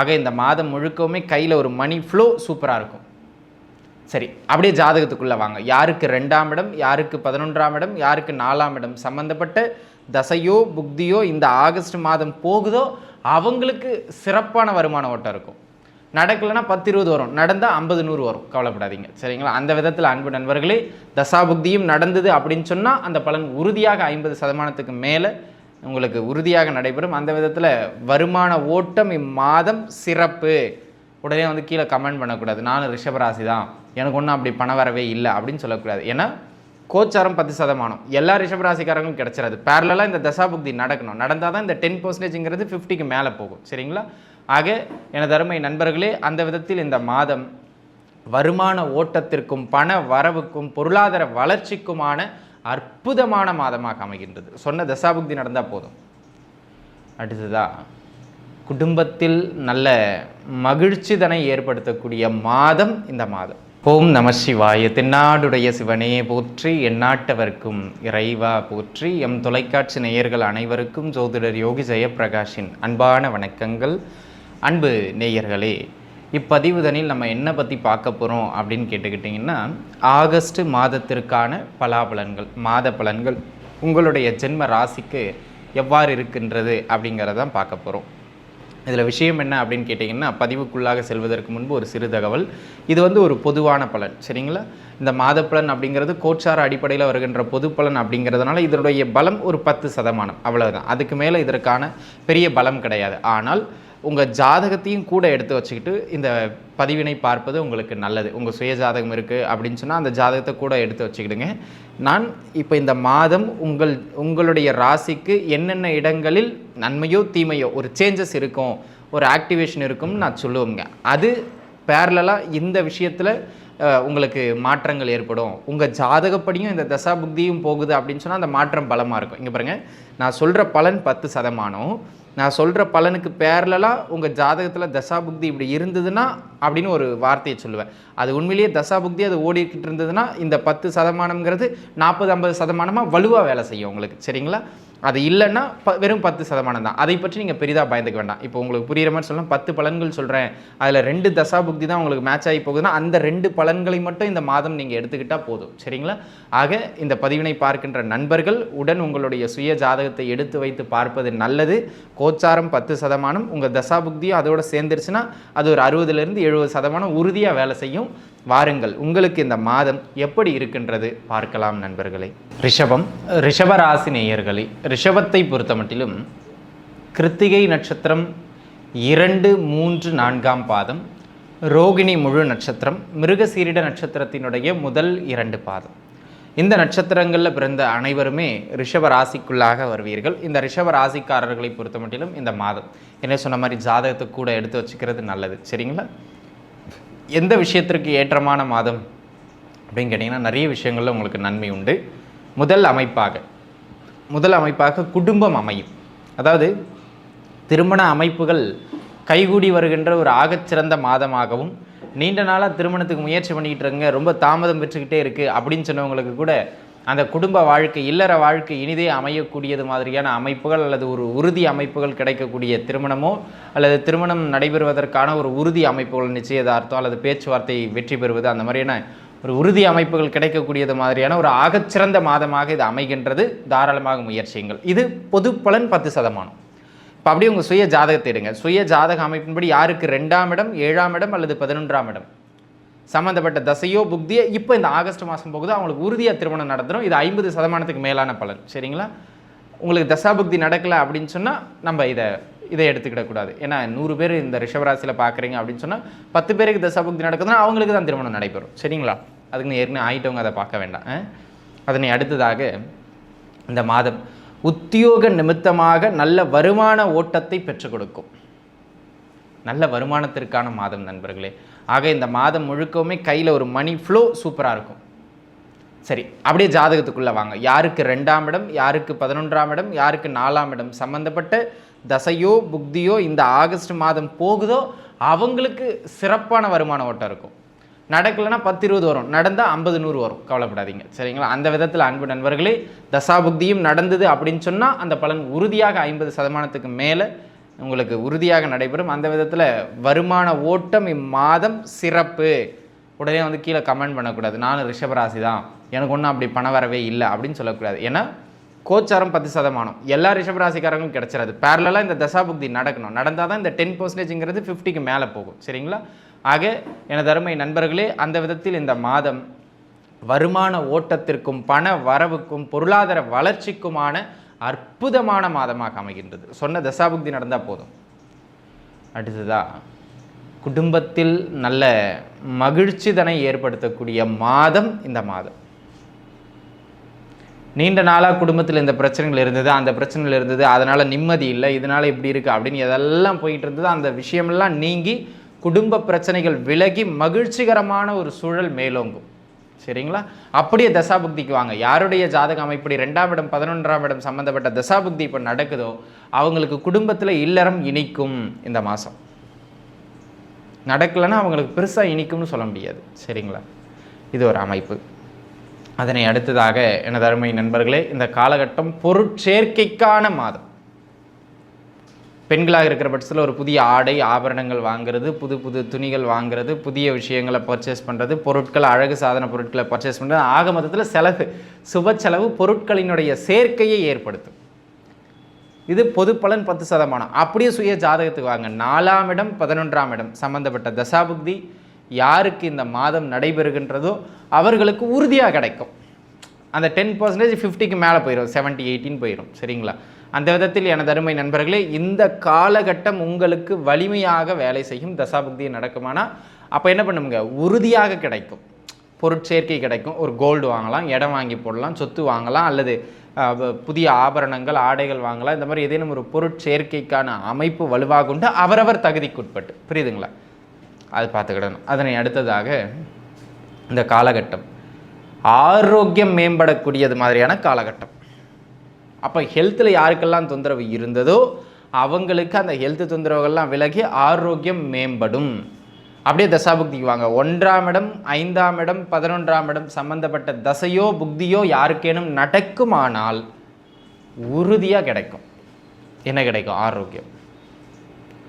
ஆக இந்த மாதம் முழுக்கவுமே கையில் ஒரு மணி ஃப்ளோ சூப்பராக இருக்கும். சரி அப்படியே ஜாதகத்துக்குள்ளே வாங்க. யாருக்கு ரெண்டாம் இடம் யாருக்கு பதினொன்றாம் இடம் யாருக்கு நாலாம் இடம் சம்மந்தப்பட்ட தசையோ புக்தியோ இந்த ஆகஸ்ட் மாதம் போகுதோ அவங்களுக்கு சிறப்பான வருமான ஓட்டம் இருக்கும். நடக்கலைன்னா பத்து இருபது வரும். நடந்தால் ஐம்பது நூறு வரும். கவலைப்படாதீங்க. சரிங்களா? அந்த விதத்தில் அன்பு நண்பர்களே தசாபுக்தியும் நடந்தது அப்படின்னு சொன்னால் அந்த பலன் உறுதியாக ஐம்பது சதமானத்துக்கு மேலே உங்களுக்கு உறுதியாக நடைபெறும். அந்த விதத்தில் வருமான ஓட்டம் இம்மாதம் சிறப்பு. உடனே வந்து கீழே கமெண்ட் பண்ணக்கூடாது. நானும் ரிஷபராசி தான் எனக்கு ஒன்றும் அப்படி பணம் வரவே இல்லை அப்படின்னு சொல்லக்கூடாது. ஏன்னா கோச்சாரம் பத்து சதமானம். எல்லா ரிஷபராசிக்காரங்களும் கிடச்சிடாது பேரலாக இந்த தசாபுக்தி நடக்கணும். நடந்தால் தான் இந்த டென் பர்சன்டேஜ்ங்கிறது ஃபிஃப்டிக்கு மேலே போகும். சரிங்களா? ஆக எனது அருமை நண்பர்களே அந்த விதத்தில் இந்த மாதம் வருமான ஓட்டத்திற்கும் பண வரவுக்கும் பொருளாதார வளர்ச்சிக்குமான அற்புதமான மாதமாக அமைகின்றது. சொன்ன தசாபுக்தி நடந்தால் போதும். அடுத்ததாக குடும்பத்தில் நல்ல மகிழ்ச்சி தனை ஏற்படுத்தக்கூடிய மாதம் இந்த மாதம். ஓம் நம சிவாய தென்னாடுடைய சிவனே போற்றி எந்நாட்டவர்க்கும் இறைவா போற்றி எம் தொலைக்காட்சி நேயர்கள் அனைவருக்கும் ஜோதிடர் யோகி ஜெயப்பிரகாஷின் அன்பான வணக்கங்கள். அன்பு நேயர்களே இப்பதிவுதனில் நம்ம என்ன பற்றி பார்க்க போகிறோம் அப்படின்னு கேட்டுக்கிட்டிங்கன்னா ஆகஸ்ட் மாதத்திற்கான பலாபலன்கள் மாத பலன்கள் உங்களுடைய ஜென்ம ராசிக்கு எவ்வாறு இருக்கின்றது அப்படிங்கிறதான் பார்க்க போகிறோம் இதில் விஷயம் என்ன அப்படின்னு கேட்டிங்கன்னா பதிவுக்குள்ளாக செல்வதற்கு முன்பு ஒரு சிறு தகவல். இது வந்து ஒரு பொதுவான பலன் சரிங்களா? இந்த மாத பலன் அப்படிங்கிறது கோச்சார அடிப்படையில் வருகின்ற பொது பலன் அப்படிங்கிறதுனால இதனுடைய பலம் ஒரு பத்து சதமானம் அவ்வளோதான் அதுக்கு மேலே இதற்கான பெரிய பலம் கிடையாது. ஆனால் உங்கள் ஜாதகத்தையும் கூட எடுத்து வச்சுக்கிட்டு இந்த பதிவினை பார்ப்பது உங்களுக்கு நல்லது. உங்கள் சுய ஜாதகம் இருக்குது அப்படின்னு சொன்னால் அந்த ஜாதகத்தை கூட எடுத்து வச்சுக்கிடுங்க. நான் இப்போ இந்த மாதம் உங்கள் உங்களுடைய ராசிக்கு என்னென்ன இடங்களில் நன்மையோ தீமையோ ஒரு சேஞ்சஸ் இருக்கும் ஒரு ஆக்டிவேஷன் இருக்கும்னு நான் சொல்லுவேங்க. அது பேரலாக இந்த விஷயத்தில் உங்களுக்கு மாற்றங்கள் ஏற்படும். உங்கள் ஜாதகப்படியும் இந்த தசா புக்தியும் போகுது அப்படின்னு சொன்னால் அந்த மாற்றம் பலமாக இருக்கும். இங்கே பாருங்கள் நான் சொல்கிற பலன் பத்து சதமானம். நான் சொல்கிற பலனுக்கு பேரலாக உங்கள் ஜாதகத்தில் தசாபுக்தி இப்படி இருந்ததுன்னா அப்படின்னு ஒரு வார்த்தையை சொல்லுவேன். அது உண்மையிலேயே தசாபுக்தி அது ஓடிக்கிட்டு இருந்ததுன்னா இந்த பத்து சதமானம்ங்கிறது நாற்பது ஐம்பது சதமானமாக வலுவாக வேலை செய்யும் உங்களுக்கு. சரிங்களா? அது இல்லைன்னா ப வெறும் பத்து சதமானம் தான். அதை பற்றி நீங்கள் பெரிதாக பயந்துக்க வேண்டாம். இப்போ உங்களுக்கு புரியுற மாதிரி சொல்லலாம் பத்து பலன்கள் சொல்கிறேன் அதில் ரெண்டு தசாபுக்தி தான் உங்களுக்கு மேட்ச் ஆகி போகுதுன்னா அந்த ரெண்டு பலன்களை மட்டும் இந்த மாதம் நீங்கள் எடுத்துக்கிட்டால் போதும். சரிங்களா? ஆக இந்த பதிவினை பார்க்கின்ற நண்பர்கள் உடன் உங்களுடைய சுய ஜாதகத்தை எடுத்து வைத்து பார்ப்பது நல்லது. கோச்சாரம் பத்து சதமானம் உங்கள் தசா புக்தியும் அதோட சேர்ந்துருச்சுன்னா அது ஒரு அறுபதுலேருந்து எழுபது சதமானம் உறுதியாக வேலை செய்யும். வாருங்கள் உங்களுக்கு இந்த மாதம் எப்படி இருக்கின்றது பார்க்கலாம் நண்பர்களே. ரிஷபம் ரிஷபராசி நேயர்களே ரிஷபத்தை பொறுத்த மட்டிலும் கிருத்திகை நட்சத்திரம் இரண்டு மூன்று நான்காம் பாதம் ரோகிணி முழு நட்சத்திரம் மிருகசீரிட நட்சத்திரத்தினுடைய முதல் இரண்டு பாதம். இந்த நட்சத்திரங்களில் பிறந்த அனைவருமே ரிஷப ராசிக்குள்ளாக வருவீர்கள். இந்த ரிஷப ராசிக்காரர்களை பொறுத்த மட்டிலும் இந்த மாதம். என்ன சொன்ன மாதிரி ஜாதகத்தை கூட எடுத்து வச்சுக்கிறது நல்லது. சரிங்களா? எந்த விஷயத்திற்கு ஏற்றமான மாதம் அப்படின்னு கேட்டிங்கன்னா நிறைய விஷயங்களில் உங்களுக்கு நன்மை உண்டு. முதல் அமைப்பாக முதல் அமைப்பாக குடும்பம் அமையும். அதாவது திருமண அமைப்புகள் கைகூடி வருகின்ற ஒரு ஆகச்சிறந்த மாதமாகவும் நீண்ட நாளாக திருமணத்துக்கு முயற்சி பண்ணிக்கிட்டு இருங்க ரொம்ப தாமதம் பெற்றுக்கிட்டே இருக்குது அப்படின்னு சொன்னவங்களுக்கு கூட அந்த குடும்ப வாழ்க்கை இல்லற வாழ்க்கை இனிதே அமையக்கூடியது மாதிரியான அமைப்புகள் அல்லது ஒரு உறுதி அமைப்புகள் கிடைக்கக்கூடிய திருமணமோ அல்லது திருமணம் நடைபெறுவதற்கான ஒரு உறுதி அமைப்புகள் நிச்சயதார்த்தம் அல்லது பேச்சுவார்த்தை வெற்றி பெறுவது அந்த மாதிரியான ஒரு உறுதி அமைப்புகள் கிடைக்கக்கூடியது மாதிரியான ஒரு ஆகச்சிறந்த மாதமாக இது அமைகின்றது. தாராளமாக முயற்சியுங்கள். இது பொது பலன் பத்து சதமானம். இப்போ அப்படியே உங்கள் சுய ஜாதகத்தை எடுங்க. சுய ஜாதக அமைப்பின்படி யாருக்கு ரெண்டாம் இடம் ஏழாம் இடம் அல்லது பதினொன்றாம் இடம்? சம்மந்தப்பட்ட தசையோ புக்தியோ இப்போ இந்த ஆகஸ்ட் மாதம் போகுது அவங்களுக்கு உறுதியாக திருமணம் நடந்துடும் இது ஐம்பது சதமானத்துக்கு மேலான பலன். சரிங்களா? உங்களுக்கு தசாபுக்தி நடக்கலை அப்படின்னு சொன்னால் நம்ம இதை இதை எடுத்துக்கிடக்கூடாது ஏன்னா நூறு பேர் இந்த ரிஷவராசியில் பார்க்குறீங்க அப்படின்னு சொன்னால் பத்து பேருக்கு தசாபுக்தி நடக்குதுன்னா அவங்களுக்கு தான் திருமணம் நடைபெறும். சரிங்களா? அதுக்கு ஏற்கனவே ஆயிட்டவங்க அதை பார்க்க வேண்டாம். அதனை அடுத்ததாக இந்த மாதம் உத்தியோக நிமித்தமாக நல்ல வருமான ஓட்டத்தை பெற்றுக் கொடுக்கும். நல்ல வருமானத்திற்கான மாதம் நண்பர்களே. ஆக இந்த மாதம் முழுக்கவுமே கையில் ஒரு மணி ஃப்ளோ சூப்பராக இருக்கும். சரி அப்படியே ஜாதகத்துக்குள்ளே வாங்க. யாருக்கு ரெண்டாம் இடம் யாருக்கு பதினொன்றாம் இடம் யாருக்கு நாலாம் இடம் சம்மந்தப்பட்ட தசையோ புக்தியோ இந்த ஆகஸ்ட் மாதம் போகுதோ அவங்களுக்கு சிறப்பான வருமான ஓட்டம் இருக்கும். நடக்கலைன்னா பத்து இருபது வரும். நடந்தால் ஐம்பது நூறு வரும். கவலைப்படாதீங்க. சரிங்களா? அந்த விதத்தில் அன்பு நண்பர்களே தசாபுக்தியும் நடந்தது அப்படின்னு சொன்னால் அந்த பலன் உறுதியாக ஐம்பது சதமானத்துக்கு மேலே உங்களுக்கு உறுதியாக நடைபெறும். அந்த விதத்தில் வருமான ஓட்டம் இம்மாதம் சிறப்பு. உடனே வந்து கீழே கமெண்ட் பண்ணக்கூடாது. நானும் ரிஷபராசி தான் எனக்கு ஒன்றும் அப்படி பணம் வரவே இல்லை அப்படின்னு சொல்லக்கூடாது. ஏன்னா கோச்சாரம் பத்து சதமானம் எல்லா ரிஷபராசிக்காரங்களும் கிடைச்சிடாது பேரலாக இந்த தசாபுக்தி நடக்கணும். நடந்தால் தான் இந்த டென் பர்சன்டேஜ்ங்கிறது ஃபிஃப்டிக்கு மேலே போகும். சரிங்களா? ஆக எனது அருமை நண்பர்களே அந்த விதத்தில் இந்த மாதம் வருமான ஓட்டத்திற்கும் பண வரவுக்கும் பொருளாதார வளர்ச்சிக்குமான அற்புதமான மாதமாக அமைகின்றது. சொன்ன தசாபுக்தி நடந்தால் போதும். அடுத்ததா குடும்பத்தில் நல்ல மகிழ்ச்சிதனை ஏற்படுத்தக்கூடிய மாதம் இந்த மாதம். நீண்ட நாளாக குடும்பத்தில் இந்த பிரச்சனைகள் இருந்தது அந்த பிரச்சனைகள் இருந்தது அதனால் நிம்மதி இல்லை இதனால் இப்படி இருக்குது அப்படின்னு எதெல்லாம் போயிட்டு இருந்தது. அந்த விஷயமெல்லாம் நீங்கி குடும்ப பிரச்சனைகள் விலகி மகிழ்ச்சிகரமான ஒரு சூழல் மேலோங்கும். சரிங்களா? அப்படியே தசாபுக்திக்கு வாங்க. யாருடைய ஜாதக அமைப்படி ரெண்டாம் இடம் பதினொன்றாம் இடம் சம்மந்தப்பட்ட தசாபுக்தி இப்போ நடக்குதோ அவங்களுக்கு குடும்பத்தில் இல்லறம் இனிக்கும் இந்த மாதம் நடக்கலைன்னா அவங்களுக்கு பெருசாக இனிக்கும்னு சொல்ல முடியாது. சரிங்களா? இது ஒரு அமைப்பு. அதனை அடுத்ததாக எனது அருமை நண்பர்களே இந்த காலகட்டம் பொருட்சேர்க்கைக்கான மாதம். பெண்களாக இருக்கிற பட்சத்தில் ஒரு புதிய ஆடை ஆபரணங்கள் வாங்குறது புது புது துணிகள் வாங்குறது புதிய விஷயங்களை பர்ச்சேஸ் பண்ணுறது பொருட்கள் அழகு சாதன பொருட்களை பர்ச்சேஸ் பண்ணுறது ஆக மொத்தத்தில் செலவு சுப செலவு பொருட்களினுடைய சேர்க்கையை ஏற்படுத்தும். இது பொது பலன் பத்து சதமானம். அப்படியே சுய ஜாதகத்துக்கு வாங்க. நாலாம் இடம் பதினொன்றாம் இடம். சம்பந்தப்பட்ட தசாபுக்தி யாருக்கு இந்த மாதம் நடைபெறுகின்றதோ அவர்களுக்கு உறுதியாக கிடைக்கும். அந்த டென் பர்சன்டேஜ் ஃபிஃப்டிக்கு மேலே போயிடும் செவன்ட்டி எயிட்டின் போயிடும் சரிங்களா? அந்த விதத்தில் எனது அருமை நண்பர்களே இந்த காலகட்டம் உங்களுக்கு வலிமையாக வேலை செய்யும் தசாபக்தி நடக்குமானா அப்போ என்ன பண்ணுங்க? உறுதியாக கிடைக்கும். பொருட்சேர்க்கை கிடைக்கும். ஒரு கோல்டு வாங்கலாம் இடம் வாங்கி போடலாம் சொத்து வாங்கலாம் அல்லது புதிய ஆபரணங்கள் ஆடைகள் வாங்கலாம் இந்த மாதிரி ஏதேனும் ஒரு பொருட்சேர்க்கைக்கான அமைப்பு வலுவாக உண்டு அவரவர் தகுதிக்குட்பட்டு. புரியுதுங்களா? அது பார்த்துக்கிடணும். அதனை அடுத்ததாக இந்த காலகட்டம். ஆரோக்கியம் மேம்படக்கூடியது மாதிரியான காலகட்டம். அப்போ ஹெல்த்தில் யாருக்கெல்லாம் தொந்தரவு இருந்ததோ அவங்களுக்கு அந்த ஹெல்த் தொந்தரவுகள்லாம் விலகி ஆரோக்கியம் மேம்படும். அப்படியே தசாபுக்திக்கு வாங்க. ஒன்றாம் இடம் ஐந்தாம் இடம் பதினொன்றாம் இடம் சம்பந்தப்பட்ட தசையோ புக்தியோ யாருக்கேனும் நடக்குமானால் உறுதியாக கிடைக்கும். என்ன கிடைக்கும்? ஆரோக்கியம்.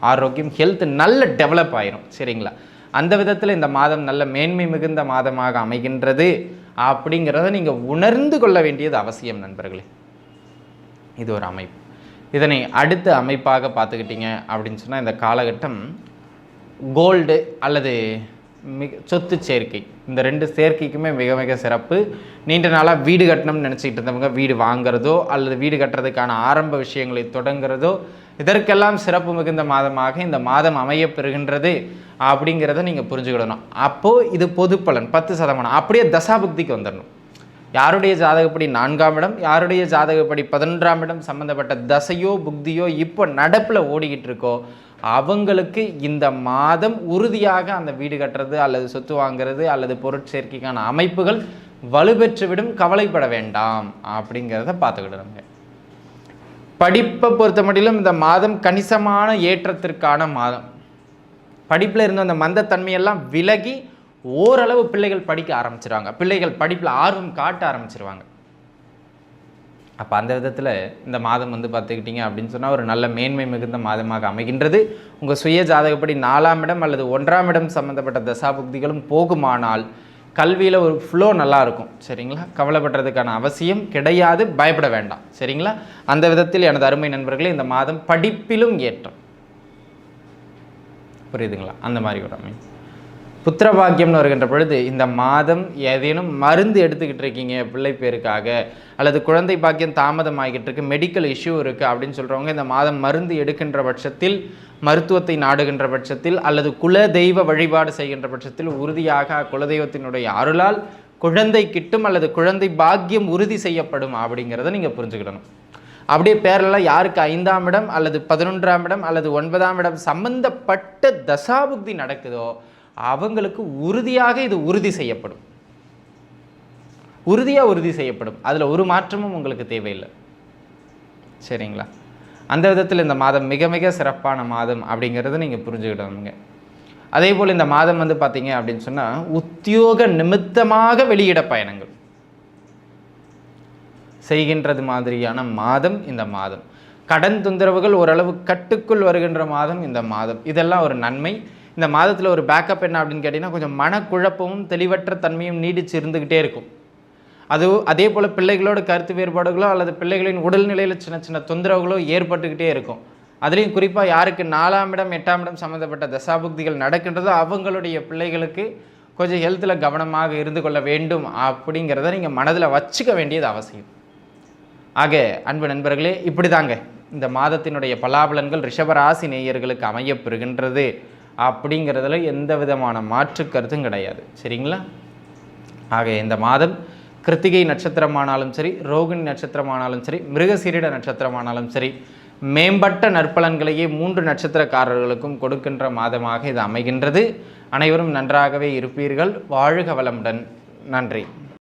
ஆரோக்கியம் ஹெல்த் நல்ல டெவலப் ஆயிரும். சரிங்களா? அந்த விதத்தில் இந்த மாதம் நல்ல மேன்மை மிகுந்த மாதமாக அமைகின்றது. அப்படிங்கிறத நீங்கள் உணர்ந்து கொள்ள வேண்டியது அவசியம் நண்பர்களே. இது ஒரு அமைப்பு. இதனை அடுத்த அமைப்பாக பார்த்துக்கிட்டீங்க அப்படின்னு சொன்னால் இந்த காலகட்டம் கோல்டு அல்லது மிக சொத்து சேர்க்கை. இந்த ரெண்டு சேர்க்கைக்குமே மிக மிக சிறப்பு. நீண்ட நாளாக வீடு கட்டணும்னு நினச்சிக்கிட்டு இருந்தவங்க வீடு வாங்குறதோ அல்லது வீடு கட்டுறதுக்கான ஆரம்ப விஷயங்களை தொடங்குறதோ இதற்கெல்லாம் சிறப்பு மிகுந்த மாதமாக இந்த மாதம் அமையப்பெறுகின்றது அப்படிங்கிறத நீங்கள் புரிஞ்சுக்கிடணும். அப்போது இது பொது பலன் பத்து சதமானம். அப்படியே தசாபக்திக்கு வந்துடணும் யாருடைய ஜாதகப்படி நான்காம் இடம் யாருடைய ஜாதகப்படி பதினொன்றாம் இடம் சம்பந்தப்பட்ட தசையோ புக்தியோ இப்போ நடப்பில் ஓடிக்கிட்டு இருக்கோ அவங்களுக்கு இந்த மாதம் உறுதியாக அந்த வீடு கட்டுறது அல்லது சொத்து வாங்குறது அல்லது பொருட்சேர்க்கைக்கான அமைப்புகள் வலுப்பெற்றுவிடும் கவலைப்பட வேண்டாம் அப்படிங்கிறத பார்த்துக்கிடுறாங்க படிப்பை பொறுத்த மட்டிலும் இந்த மாதம் கணிசமான ஏற்றத்திற்கான மாதம். படிப்பில் இருந்த அந்த மந்தத்தன்மையெல்லாம் விலகி ஓரளவு பிள்ளைகள் படிக்க ஆரம்பிச்சிருவாங்க. பிள்ளைகள் படிப்பில் ஆர்வம் காட்ட ஆரம்பிச்சிருவாங்க. அப்போ அந்த விதத்தில் இந்த மாதம் வந்து பார்த்துக்கிட்டிங்க அப்படின்னு சொன்னால் ஒரு நல்ல மேன்மை மிகுந்த மாதமாக அமைகின்றது. உங்கள் சுய ஜாதகப்படி நாலாம் இடம் அல்லது ஒன்றாம் இடம் சம்மந்தப்பட்ட தசாபுக்திகளும் போகுமானால் கல்வியில் ஒரு ஃப்ளோ நல்லாயிருக்கும் சரிங்களா? கவலைப்படுறதுக்கான அவசியம் கிடையாது. பயப்பட வேண்டாம். சரிங்களா? அந்த விதத்தில் எனது அருமை நண்பர்களே இந்த மாதம் படிப்பிலும் ஏற்றம். புரியுதுங்களா? அந்த மாதிரி ஒரு அமைப்பு. புத்திரபாக்கியம்னு வருகின்ற பொழுது இந்த மாதம் ஏதேனும் மருந்து எடுத்துக்கிட்டு இருக்கீங்க பிள்ளை பேருக்காக அல்லது குழந்தை பாக்கியம் தாமதம் ஆகிட்டு இருக்கு மெடிக்கல் இஷ்யூ இருக்குது அப்படின்னு சொல்கிறவங்க இந்த மாதம் மருந்து எடுக்கின்ற பட்சத்தில் மருத்துவத்தை நாடுகின்ற பட்சத்தில் அல்லது குல தெய்வ வழிபாடு செய்கின்ற பட்சத்தில் உறுதியாக குலதெய்வத்தினுடைய அருளால் குழந்தை கிட்டும் அல்லது குழந்தை பாக்கியம் உறுதி செய்யப்படும் அப்படிங்கிறத நீங்கள் புரிஞ்சுக்கிடணும். அப்படியே பேரெல்லாம் யாருக்கு ஐந்தாம் இடம் அல்லது பதினொன்றாம் இடம் அல்லது ஒன்பதாம் இடம் சம்பந்தப்பட்ட தசாபுக்தி நடக்குதோ அவங்களுக்கு உறுதியாக இது உறுதி செய்யப்படும். உறுதியாக உறுதி செய்யப்படும். அதில் ஒரு மாற்றமும் உங்களுக்கு தேவையில்லை. சரிங்களா? அந்த விதத்தில் இந்த மாதம் மிக மிக சிறப்பான மாதம் அப்படிங்கிறத நீங்கள் புரிஞ்சுக்கிடணுங்க. அதே போல் இந்த மாதம் வந்து பார்த்தீங்க அப்படின்னு சொன்னால் உத்தியோக நிமித்தமாக வெளியிட பயணங்கள். செய்கின்றது மாதிரியான மாதம் இந்த மாதம். கடன் தொந்தரவுகள் ஓரளவு கட்டுக்குள் வருகின்ற மாதம் இந்த மாதம். இதெல்லாம் ஒரு நன்மை. இந்த மாதத்தில் ஒரு பேக்கப் என்ன அப்படின்னு கேட்டிங்கன்னா கொஞ்சம் மனக்குழப்பமும் தெளிவற்ற தன்மையும் நீடிச்சு இருந்துக்கிட்டே இருக்கும். அது அதே போல் பிள்ளைகளோட கருத்து வேறுபாடுகளோ அல்லது பிள்ளைகளின் உடல்நிலையில் சின்ன சின்ன தொந்தரவுகளோ ஏற்பட்டுக்கிட்டே இருக்கும். அதுலேயும் குறிப்பாக யாருக்கு நாலாம் இடம் எட்டாம் இடம் சம்மந்தப்பட்ட தசாபுக்திகள் நடக்கின்றதோ அவங்களுடைய பிள்ளைகளுக்கு கொஞ்சம் ஹெல்த்தில் கவனமாக இருந்து கொள்ள வேண்டும் அப்படிங்கிறத நீங்கள் மனதில் வச்சுக்க வேண்டியது அவசியம். ஆக அன்பு நண்பர்களே இப்படி தாங்க இந்த மாதத்தினுடைய பலாபலன்கள் ரிஷபராசி நேயர்களுக்கு அமையப்பெறுகின்றது அப்படிங்கிறதுல எந்த விதமான மாற்று கருத்தும் கிடையாது. சரிங்களா? ஆக இந்த மாதம் கிருத்திகை நட்சத்திரமானாலும் சரி ரோகிணி நட்சத்திரமானாலும் சரி மிருகசீரிட நட்சத்திரமானாலும் சரி மேம்பட்ட நற்பலன்களையே மூன்று நட்சத்திரக்காரர்களுக்கும் கொடுக்கின்ற மாதமாக இது அமைகின்றது. அனைவரும் நன்றாகவே இருப்பீர்கள். வாழ்க வளமுடன். நன்றி.